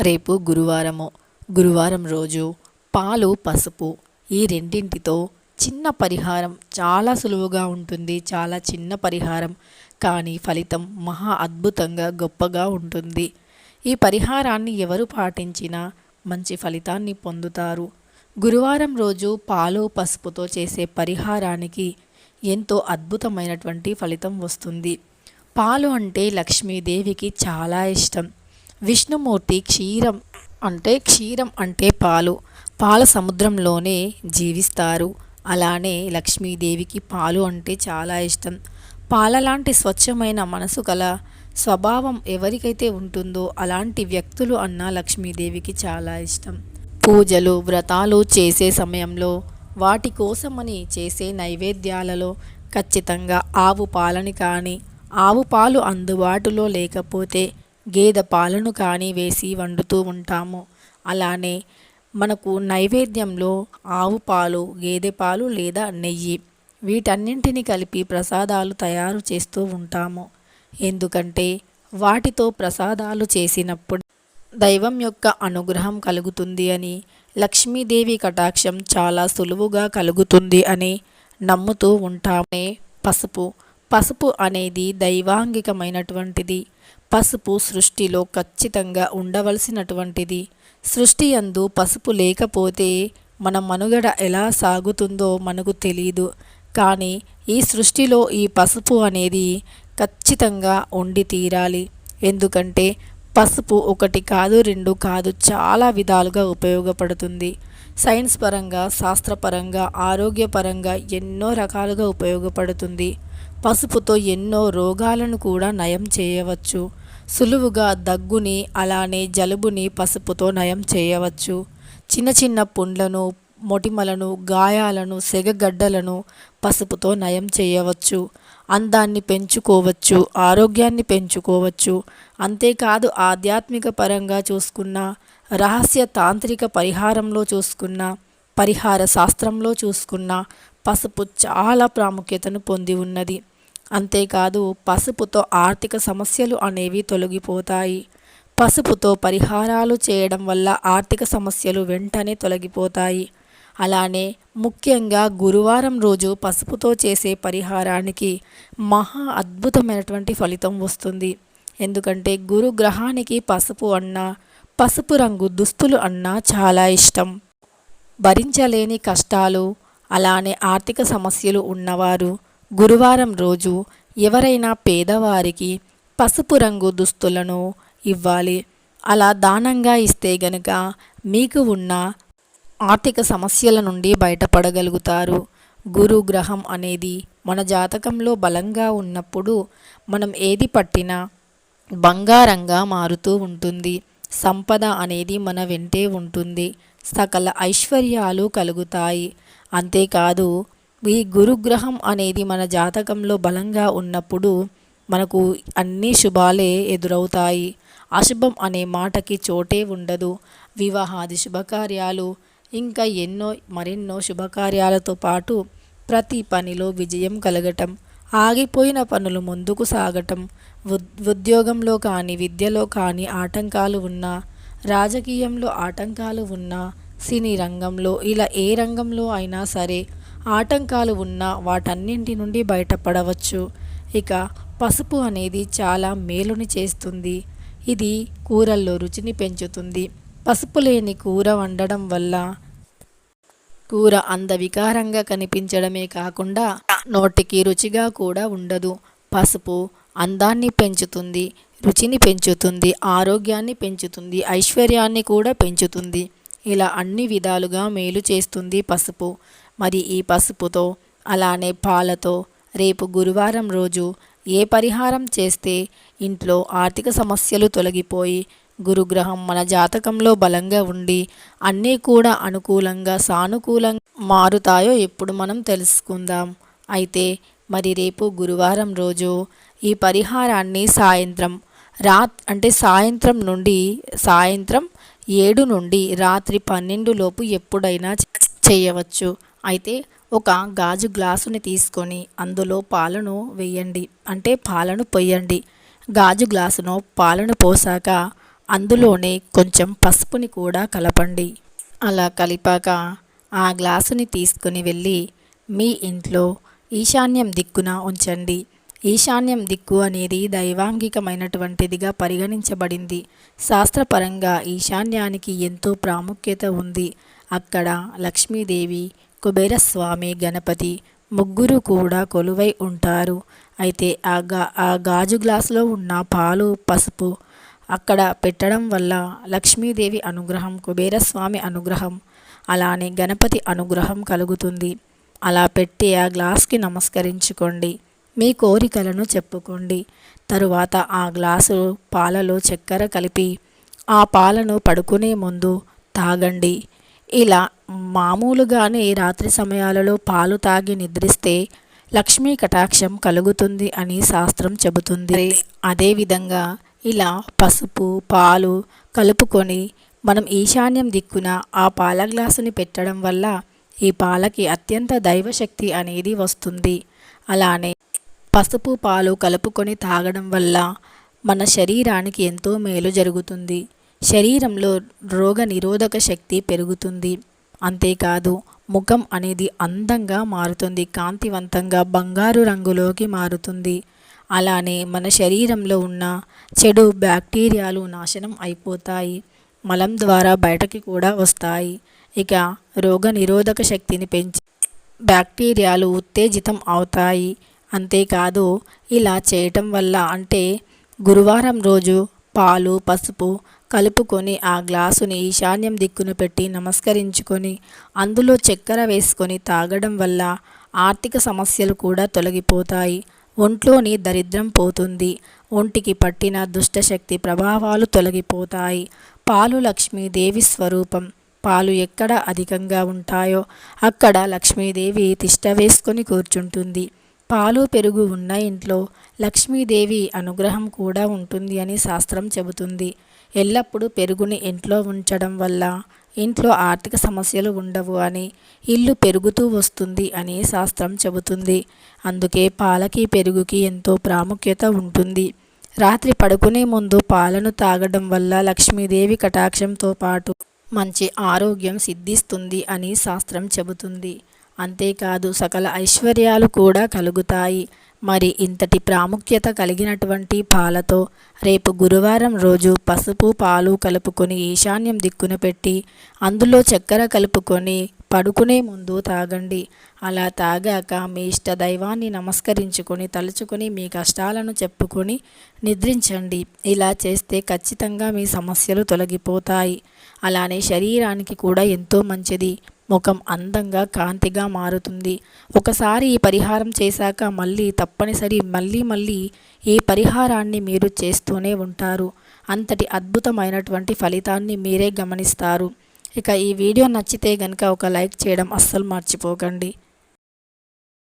రేపు గురువారము. గురువారం రోజు పాలు పసుపు ఈ రెండింటితో చిన్న పరిహారం చాలా సులువుగా ఉంటుంది చాలా చిన్న పరిహారం. కానీ ఫలితం మహా అద్భుతంగా గొప్పగా ఉంటుంది. ఈ పరిహారాన్ని ఎవరు పాటించినా మంచి ఫలితాన్ని పొందుతారు. గురువారం రోజు పాలు పసుపుతో చేసే పరిహారానికి ఎంతో అద్భుతమైనటువంటి ఫలితం వస్తుంది. పాలు అంటే లక్ష్మీదేవికి చాలా ఇష్టం. విష్ణుమూర్తి క్షీరం అంటే క్షీరం అంటే పాలు. పాల సముద్రంలోనే జీవిస్తారు. అలానే లక్ష్మీదేవికి పాలు అంటే చాలా ఇష్టం. పాల లాంటి స్వచ్ఛమైన మనసు గల స్వభావం ఎవరికైతే ఉంటుందో అలాంటి వ్యక్తులు అన్న లక్ష్మీదేవికి చాలా ఇష్టం. పూజలు వ్రతాలు చేసే సమయంలో వాటి కోసమని చేసే నైవేద్యాలలో ఖచ్చితంగా ఆవు పాలని కానీ ఆవు పాలు అందుబాటులో లేకపోతే గేదె పాలను కానీ వేసి వండుతూ ఉంటాము. అలానే మనకు నైవేద్యంలో ఆవు పాలు గేదె పాలు లేదా నెయ్యి వీటన్నింటిని కలిపి ప్రసాదాలు తయారు చేస్తూ ఉంటాము. ఎందుకంటే వాటితో ప్రసాదాలు చేసినప్పుడు దైవం యొక్క అనుగ్రహం కలుగుతుంది అని లక్ష్మీదేవి కటాక్షం చాలా సులువుగా కలుగుతుంది అని నమ్ముతూ ఉంటామే. పసుపు పసుపు అనేది దైవాంగికమైనటువంటిది. పసుపు సృష్టిలో ఖచ్చితంగా ఉండవలసినటువంటిది. సృష్టి అందు పసుపు లేకపోతే మన మనుగడ ఎలా సాగుతుందో మనకు తెలియదు కానీ ఈ సృష్టిలో ఈ పసుపు అనేది ఖచ్చితంగా ఉండి తీరాలి. ఎందుకంటే పసుపు ఒకటి కాదు రెండు కాదు చాలా విధాలుగా ఉపయోగపడుతుంది. సైన్స్ పరంగా శాస్త్రపరంగా ఆరోగ్యపరంగా ఎన్నో రకాలుగా ఉపయోగపడుతుంది. పసుపుతో ఎన్నో రోగాలను కూడా నయం చేయవచ్చు. సులువుగా దగ్గుని అలానే జలుబుని పసుపుతో నయం చేయవచ్చు. చిన్న చిన్న పుండ్లను మొటిమలను గాయాలను సెగగడ్డలను పసుపుతో నయం చేయవచ్చు. అందాన్ని పెంచుకోవచ్చు ఆరోగ్యాన్ని పెంచుకోవచ్చు. అంతేకాదు ఆధ్యాత్మిక పరంగా చూసుకున్న రహస్య తాంత్రిక పరిహారంలో చూసుకున్న పరిహార శాస్త్రంలో చూసుకున్న పసుపు చాలా ప్రాముఖ్యతను పొంది ఉన్నది. అంతేకాదు పసుపుతో ఆర్థిక సమస్యలు అనేవి తొలగిపోతాయి. పసుపుతో పరిహారాలు చేయడం వల్ల ఆర్థిక సమస్యలు వెంటనే తొలగిపోతాయి. అలానే ముఖ్యంగా గురువారం రోజు పసుపుతో చేసే పరిహారానికి మహా అద్భుతమైనటువంటి ఫలితం వస్తుంది. ఎందుకంటే గురు గ్రహానికి పసుపు అన్న పసుపు రంగు దుస్తులు అన్న చాలా ఇష్టం. భరించలేని కష్టాలు అలానే ఆర్థిక సమస్యలు ఉన్నవారు గురువారం రోజు ఎవరైనా పేదవారికి పసుపు రంగు దుస్తులను ఇవ్వాలి. అలా దానంగా ఇస్తే గనుక మీకు ఉన్న ఆర్థిక సమస్యల నుండి బయటపడగలుగుతారు. గురు గ్రహం అనేది మన జాతకంలో బలంగా ఉన్నప్పుడు మనం ఏది పట్టినా బంగారంగా మారుతూ ఉంటుంది. సంపద అనేది మన వెంటే ఉంటుంది. సకల ఐశ్వర్యాలు కలుగుతాయి. అంతేకాదు ఈ గురుగ్రహం అనేది మన జాతకంలో బలంగా ఉన్నప్పుడు మనకు అన్ని శుభాలే ఎదురవుతాయి. అశుభం అనే మాటకి చోటే ఉండదు. వివాహాది శుభకార్యాలు ఇంకా ఎన్నో మరెన్నో శుభకార్యాలతో పాటు ప్రతి పనిలో విజయం కలగటం ఆగిపోయిన పనులు ముందుకు సాగటం ఉద్యోగంలో కానీ విద్యలో కానీ ఆటంకాలు ఉన్నా రాజకీయంలో ఆటంకాలు ఉన్నా సినీ రంగంలో ఇలా ఏ రంగంలో అయినా సరే ఆటంకాలు ఉన్నా వాటన్నింటి నుండి బయటపడవచ్చు. ఇక పసుపు అనేది చాలా మేలుని చేస్తుంది. ఇది కూరల్లో రుచిని పెంచుతుంది. పసుపు లేని కూర వండడం వల్ల కూర అందవికారంగా కనిపించడమే కాకుండా నోటికి రుచిగా కూడా ఉండదు. పసుపు అందాన్ని పెంచుతుంది రుచిని పెంచుతుంది ఆరోగ్యాన్ని పెంచుతుంది ఐశ్వర్యాన్ని కూడా పెంచుతుంది. ఇలా అన్ని విధాలుగా మేలు చేస్తుంది పసుపు. మరి ఈ పసుపుతో అలానే పాలతో రేపు గురువారం రోజు ఏ పరిహారం చేస్తే ఇంట్లో ఆర్థిక సమస్యలు తొలగిపోయి గురుగ్రహం మన జాతకంలో బలంగా ఉండి అన్నీ కూడా అనుకూలంగా సానుకూలంగా మారుతాయో ఎప్పుడు మనం తెలుసుకుందాం. అయితే మరి రేపు గురువారం రోజు ఈ పరిహారాన్ని సాయంత్రం రాత్ అంటే సాయంత్రం నుండి సాయంత్రం ఏడు నుండి రాత్రి పన్నెండు లోపు ఎప్పుడైనా చేయవచ్చు. అయితే ఒక గాజు గ్లాసుని తీసుకొని అందులో పాలను వేయండి. అంటే పాలను పొయ్యండి. గాజు గ్లాసును పాలను పోసాక అందులోనే కొంచెం పసుపుని కూడా కలపండి. అలా కలిపాక ఆ గ్లాసుని తీసుకుని వెళ్ళి మీ ఇంట్లో ఈశాన్యం దిక్కున ఉంచండి. ఈశాన్యం దిక్కు అనేది దైవాంగికమైనటువంటిదిగా పరిగణించబడింది. శాస్త్రపరంగా ఈశాన్యానికి ఎంతో ప్రాముఖ్యత ఉంది. అక్కడ లక్ష్మీదేవి కుబేరస్వామి గణపతి ముగ్గురు కూడా కొలువై ఉంటారు. అయితే ఆ గా ఆ గాజు గ్లాసులో ఉన్న పాలు పసుపు అక్కడ పెట్టడం వల్ల లక్ష్మీదేవి అనుగ్రహం కుబేరస్వామి అనుగ్రహం అలానే గణపతి అనుగ్రహం కలుగుతుంది. అలా పెట్టి ఆ గ్లాస్కి నమస్కరించుకోండి. మీ కోరికలను చెప్పుకోండి. తరువాత ఆ గ్లాసు పాలలో చక్కెర కలిపి ఆ పాలను పడుకునే ముందు తాగండి. ఇలా మామూలుగానే రాత్రి సమయాలలో పాలు తాగి నిద్రిస్తే లక్ష్మీ కటాక్షం కలుగుతుంది అని శాస్త్రం చెబుతుంది. అదేవిధంగా ఇలా పసుపు పాలు కలుపుకొని మనం ఈశాన్యం దిక్కున ఆ పాల గ్లాసుని పెట్టడం వల్ల ఈ పాలకి అత్యంత దైవశక్తి అనేది వస్తుంది. అలానే పసుపు పాలు కలుపుకొని తాగడం వల్ల మన శరీరానికి ఎంతో మేలు జరుగుతుంది. శరీరంలో రోగ నిరోధక శక్తి పెరుగుతుంది. అంతేకాదు ముఖం అనేది అందంగా మారుతుంది కాంతివంతంగా బంగారు రంగులోకి మారుతుంది. అలానే మన శరీరంలో ఉన్న చెడు బ్యాక్టీరియాలు నాశనం అయిపోతాయి. మలం ద్వారా బయటకి కూడా వస్తాయి. ఇక రోగ నిరోధక శక్తిని పెంచి బ్యాక్టీరియాలు ఉత్తేజితం అవుతాయి. అంతేకాదు ఇలా చేయటం వల్ల అంటే గురువారం రోజు పాలు పసుపు కలుపుకొని ఆ గ్లాసుని ఈశాన్యం దిక్కున పెట్టి నమస్కరించుకొని అందులో చక్కెర వేసుకొని తాగడం వల్ల ఆర్థిక సమస్యలు కూడా తొలగిపోతాయి. ఒంట్లోని దరిద్రం పోతుంది. ఒంటికి పట్టిన దుష్టశక్తి ప్రభావాలు తొలగిపోతాయి. పాలు లక్ష్మీదేవి స్వరూపం. పాలు ఎక్కడ అధికంగా ఉంటాయో అక్కడ లక్ష్మీదేవి తిష్ట వేసుకొని కూర్చుంటుంది. పాలు పెరుగు ఉన్న ఇంట్లో లక్ష్మీదేవి అనుగ్రహం కూడా ఉంటుంది అని శాస్త్రం చెబుతుంది. ఎల్లప్పుడూ పెరుగుని ఇంట్లో ఉంచడం వల్ల ఇంట్లో ఆర్థిక సమస్యలు ఉండవు అని ఇల్లు పెరుగుతూ వస్తుంది అని శాస్త్రం చెబుతుంది. అందుకే పాలకి పెరుగుకి ఎంతో ప్రాముఖ్యత ఉంటుంది. రాత్రి పడుకునే ముందు పాలను తాగడం వల్ల లక్ష్మీదేవి కటాక్షంతో పాటు మంచి ఆరోగ్యం సిద్ధిస్తుంది అని శాస్త్రం చెబుతుంది. అంతేకాదు సకల ఐశ్వర్యాలు కూడా కలుగుతాయి. మరి ఇంతటి ప్రాముఖ్యత కలిగినటువంటి పాలతో రేపు గురువారం రోజు పసుపు పాలు కలుపుకొని ఈశాన్యం దిక్కున పెట్టి అందులో చక్కెర కలుపుకొని పడుకునే ముందు తాగండి. అలా తాగాక మీ ఇష్ట దైవాన్ని నమస్కరించుకొని తలుచుకొని మీ కష్టాలను చెప్పుకొని నిద్రించండి. ఇలా చేస్తే ఖచ్చితంగా మీ సమస్యలు తొలగిపోతాయి. అలానే శరీరానికి కూడా ఎంతో మంచిది. ముఖం అందంగా కాంతిగా మారుతుంది. ఒకసారి ఈ పరిహారం చేశాక మళ్ళీ తప్పనిసరి మళ్ళీ మళ్ళీ ఈ పరిహారాన్ని మీరు చేస్తూనే ఉంటారు. అంతటి అద్భుతమైనటువంటి ఫలితాన్ని మీరే గమనిస్తారు. ఇక ఈ వీడియో నచ్చితే కనుక ఒక లైక్ చేయడం అస్సలు మర్చిపోకండి.